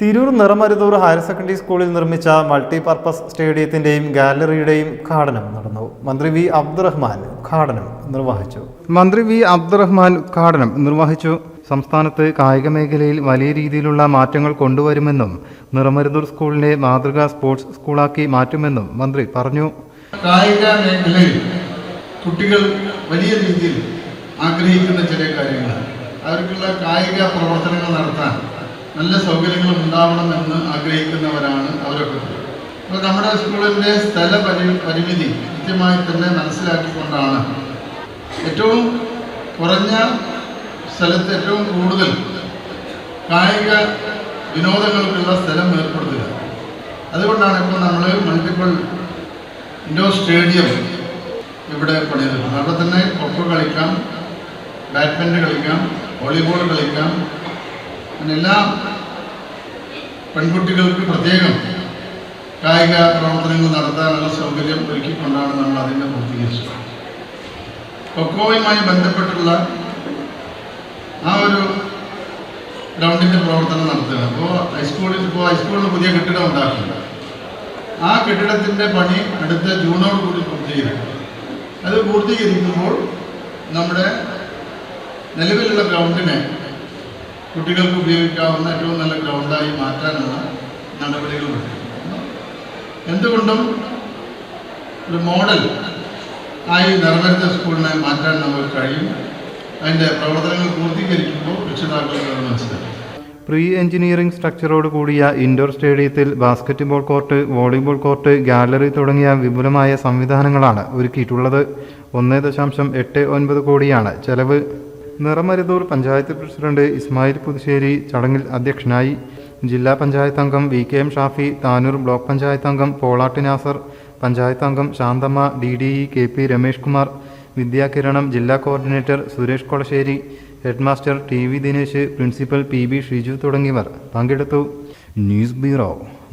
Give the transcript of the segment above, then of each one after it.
Tirur Niramaruthur higher secondary സ്കൂളിൽ നിർമ്മിച്ച multipurpose സ്റ്റേഡിയത്തിന്റെയും ഗാലറിയുടെയും ഉദ്ഘാടനം നടന്നു. മന്ത്രി വി അബ്ദുറഹ്മാൻ ഉദ്ഘാടനം നിർവഹിച്ചു. മന്ത്രി വി അബ്ദുറഹ്മാൻ ഉദ്ഘാടനം നിർവഹിച്ചു. സംസ്ഥാനത്ത് കായിക മേഖലയിൽ വലിയ രീതിയിലുള്ള മാറ്റങ്ങൾ കൊണ്ടുവരുമെന്നും നിറമരുതൂർ സ്കൂളിനെ മാതൃകാ സ്പോർട്സ് സ്കൂളാക്കി മാറ്റുമെന്നും മന്ത്രി പറഞ്ഞു. കായിക മേഖലയിൽ കുട്ടികൾ വലിയ രീതിയിൽ ആഗ്രഹിക്കുന്ന ചില കാര്യങ്ങൾ. അവർക്കുള്ള കായിക പ്രവർത്തനങ്ങൾ നടത്താൻ നല്ല സൗകര്യങ്ങൾ ഉണ്ടാവണമെന്ന് ആഗ്രഹിക്കുന്നവരാണ് അവരൊക്കെ. അപ്പോൾ നമ്മുടെ സ്കൂളിന്റെ സ്ഥല പരി പരിമിതി കൃത്യമായി തന്നെ മനസ്സിലാക്കിക്കൊണ്ടാണ്. ഏറ്റവും കുറഞ്ഞ സ്ഥലത്ത് ഏറ്റവും കൂടുതൽ കായിക വിനോദങ്ങൾക്കുള്ള സ്ഥലം ഏർപ്പെടുത്തുക. അതുകൊണ്ടാണ് ഇപ്പോൾ നമ്മൾ മൾട്ടിപ്പിൾ ഇൻഡോർ സ്റ്റേഡിയം ഇവിടെ പണിതിട്ടുണ്ട് അവിടെ തന്നെ കൊക്കോ കളിക്കാം ബാഡ്മിന്റൺ കളിക്കാം വോളിബോൾ കളിക്കാം എല്ലാ പെൺകുട്ടികൾക്ക് പ്രത്യേകം കായിക പ്രവർത്തനങ്ങൾ നടത്താനുള്ള സൗകര്യം ഒരുക്കിക്കൊണ്ടാണ് നമ്മൾ അതിനെ പൂർത്തീകരിച്ചത്. കൊക്കോയുമായി ബന്ധപ്പെട്ടുള്ള ആ ഒരു ഗ്രൗണ്ടിന്റെ പ്രവർത്തനം നടത്തുക. അപ്പോൾ ഹൈസ്കൂളിൽ ഇപ്പോൾ ഹൈസ്കൂളിൽ പുതിയ കെട്ടിടം ഉണ്ടാക്കുന്നുണ്ട് ആ കെട്ടിടത്തിന്റെ പണി അടുത്ത ജൂണോട് കൂടി പൂർത്തീകരിക്കും. അത് പൂർത്തീകരിക്കുമ്പോൾ നമ്മുടെ നിലവിലുള്ള ഗ്രൗണ്ടിനെ കുട്ടികൾക്ക് ഉപയോഗിക്കാവുന്ന ഏറ്റവും നല്ല ഗ്രൗണ്ടായി മാറ്റാനുള്ള നടപടികൾ എന്തുകൊണ്ടും ഒരു മോഡൽ ആയി നിറവേറ്റ സ്കൂളിനെ മാറ്റാൻ നമുക്ക് കഴിയും. അതിന്റെ പ്രവർത്തനങ്ങൾ പൂർത്തീകരിക്കുമ്പോൾ രക്ഷിതാക്കൾക്ക് അത് മനസ്സിലാക്കും. പ്രീ എഞ്ചിനീയറിംഗ് സ്ട്രക്ചറോട് കൂടിയ ഇൻഡോർ സ്റ്റേഡിയത്തിൽ basketball court volleyball court gallery തുടങ്ങിയ വിപുലമായ സംവിധാനങ്ങളാണ് ഒരുക്കിയിട്ടുള്ളത്. ഒന്ന് ദശാംശം എട്ട് ഒൻപത് കോടിയാണ് ചെലവ്. നിറമരുതൂർ പഞ്ചായത്ത് പ്രസിഡന്റ് ഇസ്മായിൽ പുതുശ്ശേരി ചടങ്ങിൽ അധ്യക്ഷനായി ജില്ലാ പഞ്ചായത്ത് അംഗം V K M Shafi Tanur block panchayat അംഗം പോളാട്ട് നാസർ പഞ്ചായത്ത് അംഗം Shanthamma D D E K P Ramesh Kumar Vidyakiranam ജില്ലാ coordinator Suresh Kolassery headmaster T V Dinesh principal P B Shiju തുടങ്ങിയവർ പങ്കെടുത്തു. News bureau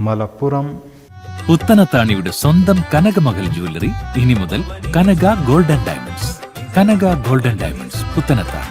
Malappuram. പുത്തനത്താണിയുടെ സ്വന്തം കനകമകൽ ജ്വല്ലറി ഇനി മുതൽ Kanaka golden diamonds. Kanaka golden diamonds Puthanathani